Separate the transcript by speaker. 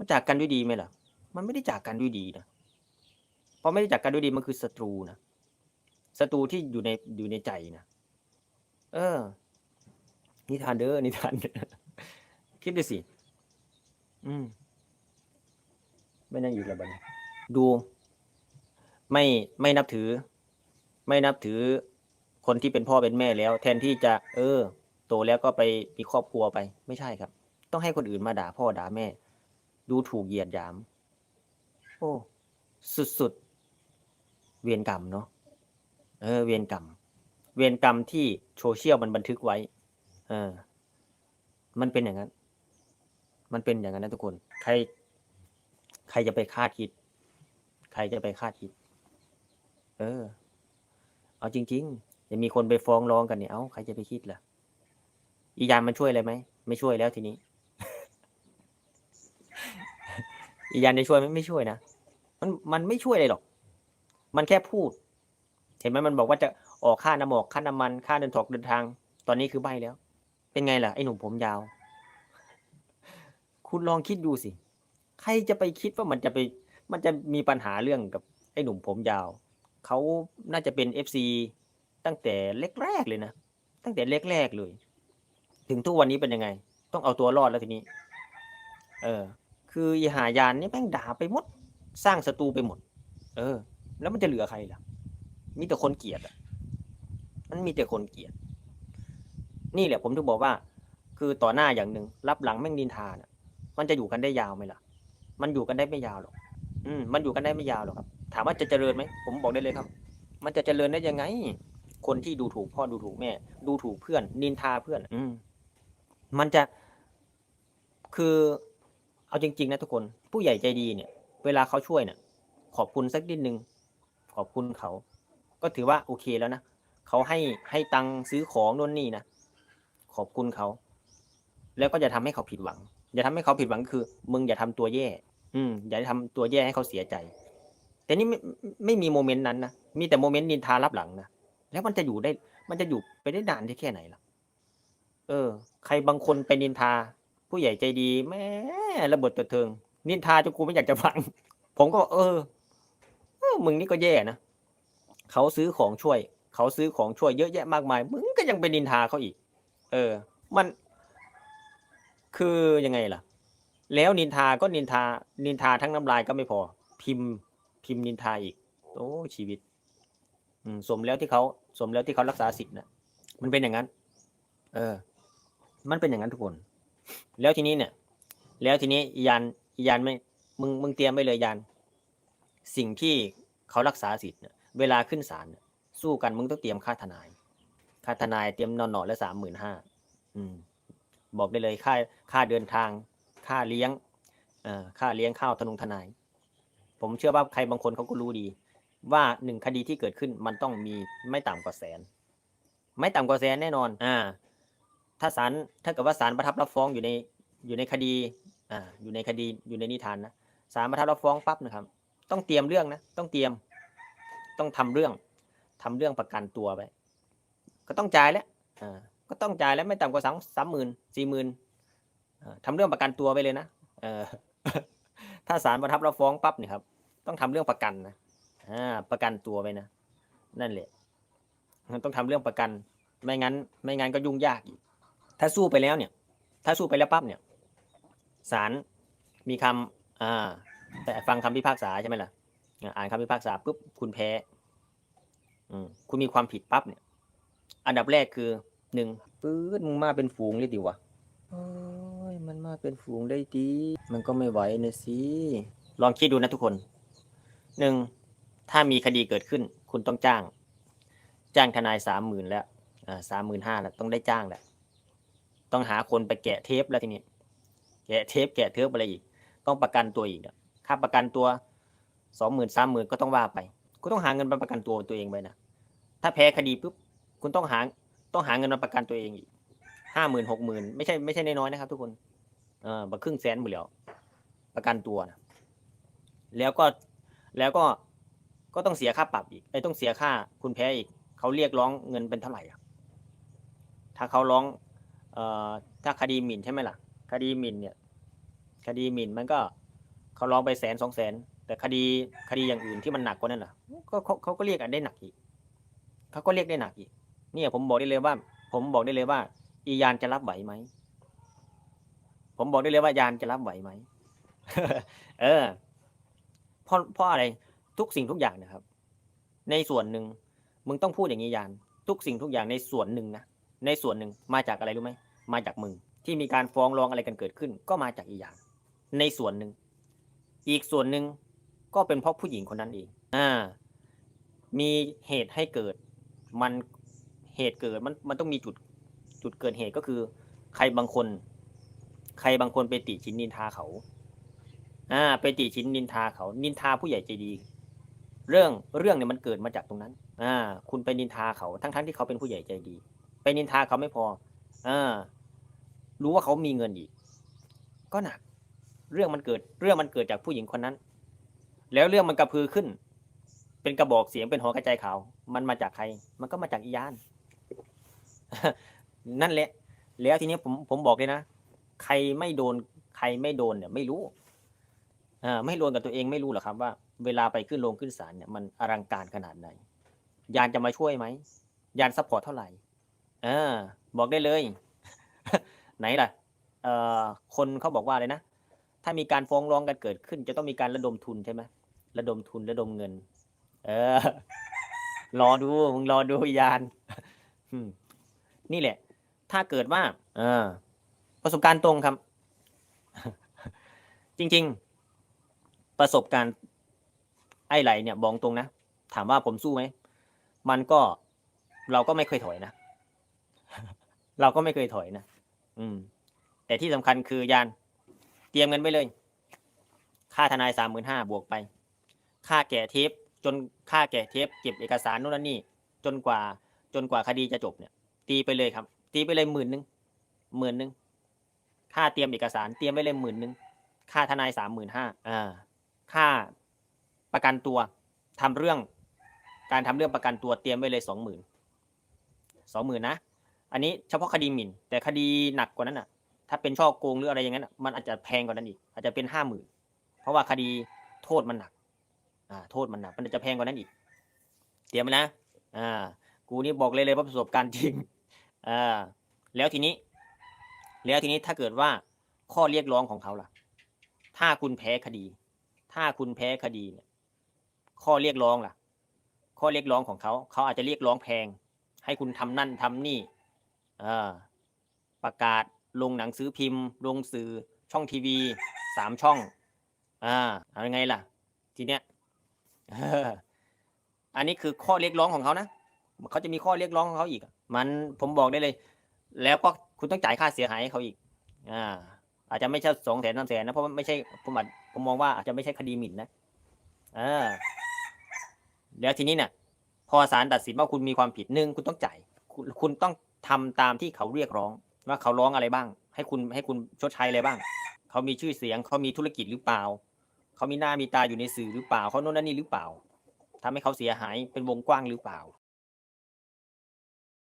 Speaker 1: มันจากกันด้วยดีไหมล่ะ มันไม่ได้จากกันด้วยดีนะเพราะไม่ได้จากกันด้วยดีมันคือศัตรูนะศัตรูที่อยู่ในอยู่ในใจนะเออ นิทานเด้อนิทานคิดดูสิ อืม ไม่นั่งอยู่แล้วบัดนี้ดู ไม่ไม่นับถือ ไม่นับถือ คนที่เป็นพ่อเป็นแม่แล้ว แทนที่จะ เออ โตแล้วก็ไปมีครอบครัวไป ไม่ใช่ครับ ต้องให้คนอื่นมาด่าพ่อด่าแม่ ดูถูกเหยียดหยาม โอ้ สุดๆ เวียนกรรมเนาะเออ เวียนกรรม เวียนกรรมที่โซเชียลมันบันทึกไว้ เออ มันเป็นอย่างนั้น มันเป็นอย่างนั้นนะทุกคน ใคร ใครจะไปคาดคิด ใครจะไปคาดคิด เออ เอาจริงๆจะมีคนไปฟ้องร้องกันเนี่ย เอ้าใครจะไปคิดล่ะ อียานมันช่วยอะไรไหม ไม่ช่วยแล้วทีนี้ อียานจะช่วยไหมไม่ช่วยนะมันมันไม่ช่วยเลยหรอก มันแค่พูด เห็นไหมมันบอกว่าจะออกค่าน้ำหมอกค่าน้ำมันค่าเดินถอกเดินทาง ตอนนี้คือใบแล้ว เป็นไงล่ะไอ้หนุ่มผมยาว คุณลองคิดดูสิ ใครจะไปคิดว่ามันจะไป มันจะมีปัญหาเรื่องกับไอ้หนุ่มผมยาว เขาน่าจะเป็นเอฟซีตั้งแต่แรกๆเลยนะ ตั้งแต่แรกๆเลย ถึงทุกวันนี้เป็นยังไง ต้องเอาตัวรอดแล้วทีนี้ เออ คืออีหายานนี่แม่งด่าไปหมด สร้างศัตรูไปหมด เออ แล้วมันจะเหลือใครล่ะ มีแต่คนเกลียดอะ มันมีแต่คนเกลียด นี่แหละผมถึงบอกว่า คือต่อหน้าอย่างหนึ่งรับหลังแม่งดินทาน่ะ มันจะอยู่กันได้ยาวไหมล่ะ มันอยู่กันได้ไม่ยาวหรอก อืม มันอยู่กันได้ไม่ยาวหรอกครับ ถามว่าจะเจริญไหม ผมบอกได้เลยครับ มันจะเจริญได้ยังไง คนที่ดูถูกพ่อดูถูกแม่ ดูถูกเพื่อน นินทาเพื่อน อืม มันจะคือ เอาจริง ๆ นะทุกคนผู้ใหญ่ใจดีเนี่ย เวลาเขาช่วยเนี่ย ขอบคุณสักนิดนึง ขอบคุณเขา ก็ถือว่าโอเคแล้วนะเขาให้ให้ตังซื้อของนู่นนี่นะขอบคุณเขา แล้วก็จะทำให้เขาผิดหวัง อย่าทำให้เขาผิดหวังคือ มึงอย่าทำตัวแย่ อืม อย่าทำตัวแย่ให้เขาเสียใจ แต่นี่ไม่ไม่มีโมเมนต์นั้นนะมีแต่โมเมนต์นินทารับหลังนะแล้วมันจะอยู่ได้ มันจะอยู่ไปได้นานที่แค่ไหนล่ะ เออ ใครบางคนไปนินทา ผู้ใหญ่ใจดีแม่ระเบิดตัวเทิง นินทาจนกูไม่อยากจะฟัง ผมก็เออเออ มึงนี่ก็แย่นะเขาซื้อของช่วย เขาซื้อของช่วยเยอะแยะมากมาย มึงก็ยังไปนินทาเขาอีก เออ มัน คือยังไงล่ะ แล้วนินทาก็นินทา นินทาทั้งน้ำลายก็ไม่พอ พิมพ์ พิมพ์นินทาอีก โอ้ชีวิตอืมสมแล้วที่เขาสมแล้วที่เขารักษาสิทธิ์นะมันเป็นอย่างนั้น เออ มันเป็นอย่างนั้นทุกคน แล้วทีนี้เนี่ย แล้วทีนี้ยันยันไม่มึงมึงเตรียมไว้เลยยันสิ่งที่เขารักษาสิทธิ์เนี่ยเวลาขึ้นศาลสู้กันมึงต้องเตรียมค่าทนาย ค่าทนายเตรียมนอนหนอละสามหมื่นห้าอืมบอกได้เลยค่าค่าเดินทาง ค่าเลี้ยงเอ่อค่าเลี้ยงข้าวทนุงทนาย ผมเชื่อว่าใครบางคนเขาก็รู้ดี ว่าหนึ่งคดีที่เกิดขึ้นมันต้องมีไม่ต่ำกว่าแสน ไม่ต่ำกว่าแสนแน่นอน อ่า ถ้าศาลถ้าเกิดว่าศาลประทับรับฟ้องอยู่ในอยู่ในคดีอ่าอยู่ในคดีอยู่ในนิทานนะศาลประทับรับฟ้องปั๊บนะครับ ต้องเตรียมเรื่องนะต้องเตรียมต้องทำเรื่องทำเรื่องประกันตัวไปก็ต้องจ่ายแล้วอ่าก็ต้องจ่ายแล้วไม่ต่ำกว่าสามสามหมื่นสี่หมื่นทำเรื่องประกันตัวไปเลยนะเออถ้าศาลประทับรับฟ้องปั๊บเนี่ยครับ ต้องทำเรื่องประกันนะอ่าประกันตัวไปนะ นั่นแหละต้องทำเรื่องประกัน ไม่งั้น ไม่งั้นก็ยุ่งยากอีก ถ้าสู้ไปแล้วเนี่ย ถ้าสู้ไปแล้วปั๊บเนี่ยศาลมีคำอ่าแต่ฟังคำพิพากษาใช่ไหมล่ะอ่าอ่านคำพิพากษาปุ๊บคุณแพ้อืมคุณมีความผิดปั๊บเนี่ย อันดับแรกคือหนึ่งปื๊ดมึงมาเป็นฝูงเลยดิวะโอ้ยมันมาเป็นฝูงได้ดี มันก็ไม่ไหวนะสิลองคิดดูนะทุกคนหนึ่งถ้ามีคดีเกิดขึ้น คุณต้องจ้าง จ้างทนายสามหมื่นแล้วอ่าสามหมื่นห้าแล้วต้องได้จ้างแหละ ต้องหาคนไปแกะเทปแล้วทีนี้ แกะเทปแกะเทปอะไรอีก ต้องประกันตัวอีกอะค่าประกันตัวสองหมื่นสามหมื่นก็ต้องว่าไปคุณต้องหาเงินมาประกันตัวตัวเองไปนะถ้าแพ้คดีปุ๊บคุณต้องหาต้องหาเงินมาประกันตัวเองอีกห้าหมื่นหกหมื่นไม่ใช่ไม่ใช่น้อยๆนะครับ ทุกคนเออบักครึ่งแสนหมดแล้วประกันตัวนะแล้วก็แล้วก็ก็ต้องเสียค่าปรับอีกไอ้ต้องเสียค่าคุณแพ้อีกเขาเรียกร้องเงินเป็นเท่าไหร่อะ ถ้าเขาร้อง ถ้าคดีหมิ่นใช่ไหมล่ะ คดีหมิ่นเนี่ย คดีหมิ่นมันก็เขาร้องไปแสนสองแสน แต่คดีคดีอย่างอื่นที่มันหนักกว่านั้นล่ะก็เขาเขาก็เรียกกันได้หนักอีกเขาก็เรียกได้หนักอีกเนี่ยผมบอกได้เลยว่า ผมบอกได้เลยว่า อียานจะรับไหวไหมผมบอกได้เลยว่ายานจะรับไหวไหมเออเพราะเพราะอะไรทุกสิ่งทุกอย่างนะครับ ในส่วนหนึ่งมึงต้องพูดอย่างนี้ยาน ทุกสิ่งทุกอย่างในส่วนหนึ่งนะ ในส่วนหนึ่งมาจากอะไรรู้ไหมมาจากมึงที่มีการฟ้องร้องอะไรกันเกิดขึ้น ก็มาจากอีกอย่างในส่วนหนึ่ง อีกส่วนหนึ่งก็เป็นเพราะผู้หญิงคนนั้นเองอ่า มีเหตุให้เกิด มันเหตุเกิดมันมันต้องมีจุดจุดเกิดเหตุก็คือ ใครบางคน ใครบางคนไปติชินนินทาเขา อ่า ไปติชินนินทาเขา นินทาผู้ใหญ่ใจดี เรื่องเรื่องเนี่ยมันเกิดมาจากตรงนั้น อ่า คุณไปนินทาเขาทั้งทั้งที่เขาเป็นผู้ใหญ่ใจดี ไปนินทาเขาไม่พออ่ารู้ว่าเขามีเงินอีก ก็หนัก เรื่องมันเกิด เรื่องมันเกิดจากผู้หญิงคนนั้น แล้วเรื่องมันกระพือขึ้น เป็นกระบอกเสียงเป็นหอกระจายข่าว มันมาจากใคร มันก็มาจากอียาน นั่นแหละ แล้วทีนี้ผมผมบอกเลยนะ ใครไม่โดน ใครไม่โดนเนี่ย ไม่รู้อ่าไม่โดนกับตัวเองไม่รู้หรอครับว่า เวลาไปขึ้นโรงขึ้นศาลเนี่ยมันอลังการขนาดไหน ยานจะมาช่วยไหม ยานซัพพอร์ตเท่าไหร่ อ่าบอกได้เลย ไหนล่ะ เอ่อ คนเขาบอกว่าอะไรนะ ถ้ามีการฟ้องร้องกันเกิดขึ้น จะต้องมีการระดมทุนใช่ไหมระดมทุนระดมเงิน เออ รอดูมึงรอดูยานนี่แหละ ถ้าเกิดว่า เออ ประสบการณ์ตรงครับ จริง ๆ ประสบการณ์ ไอ้ไหลเนี่ยบอกตรงนะ ถามว่าผมสู้ไหม มันก็เราก็ไม่เคยถอยนะ เราก็ไม่เคยถอยนะอืม แต่ที่สำคัญคือยาน เตรียมเงินไว้เลย ค่าทนายสามหมื่นห้าบวกไป ค่าแก่เทปจนค่าแก่เทปเก็บเอกสารโน่นนั่นนี่ จนกว่า จนกว่าคดีจะจบเนี่ย ตีไปเลยครับ ตีไปเลยหมื่นหนึ่งหมื่นหนึ่งค่าเตรียมเอกสารเตรียมไว้เลยหมื่นหนึ่งค่าทนายสามหมื่นห้าอ่าค่าประกันตัวทำเรื่อง การทำเรื่องประกันตัวเตรียมไว้เลยสองหมื่นสองหมื่นนะ อันนี้เฉพาะคดีหมิ่น แต่คดีหนักกว่านั้นอะ ถ้าเป็นช่อโกงหรืออะไรอย่างนั้นมันอาจจะแพงกว่านั้นอีก อาจจะเป็นห้าหมื่นเพราะว่าคดีโทษมันหนัก อ่า โทษมันหนัก มันจะแพงกว่านั้นอีก เตรียมไว้นะ อ่า กูนี่บอกเลยเลยว่าประสบการณ์จริง อ่า แล้วทีนี้ แล้วทีนี้ถ้าเกิดว่าข้อเรียกร้องของเขาล่ะ ถ้าคุณแพ้คดี ถ้าคุณแพ้คดีเนี่ย ข้อเรียกร้องล่ะ ข้อเรียกร้องของเขา เขาอาจจะเรียกร้องแพง ให้คุณทำนั่นทำนี่ ประกาศลงหนังสือพิมพ์ ลงสื่อช่องทีวีสามช่อง อ่าเอายังไงล่ะ ทีเนี้ยอันนี้คือข้อเรียกร้องของเขานะเขาจะมีข้อเรียกร้องของเขาอีก มันผมบอกได้เลย แล้วก็คุณต้องจ่ายค่าเสียหายให้เขาอีก อ่า อาจจะไม่ใช่สองแสนสามแสนนะเพราะไม่ใช่ผมอาจผมมองว่าอาจจะไม่ใช่คดีหมิ่นนะอ่าแล้วทีนี้เนี่ยพอศาลตัดสินว่าคุณมีความผิดหนึ่งคุณต้องจ่ายคคุณต้อง ทำตามที่เขาเรียกร้อง ว่าเขาร้องอะไรบ้าง ให้คุณให้คุณชดใช้อะไรบ้าง เขามีชื่อเสียงเขามีธุรกิจหรือเปล่า เขามีหน้ามีตาอยู่ในสื่อหรือเปล่าเขาโน่นนั่นนี่หรือเปล่าทำให้เขาเสียหายเป็นวงกว้างหรือเปล่า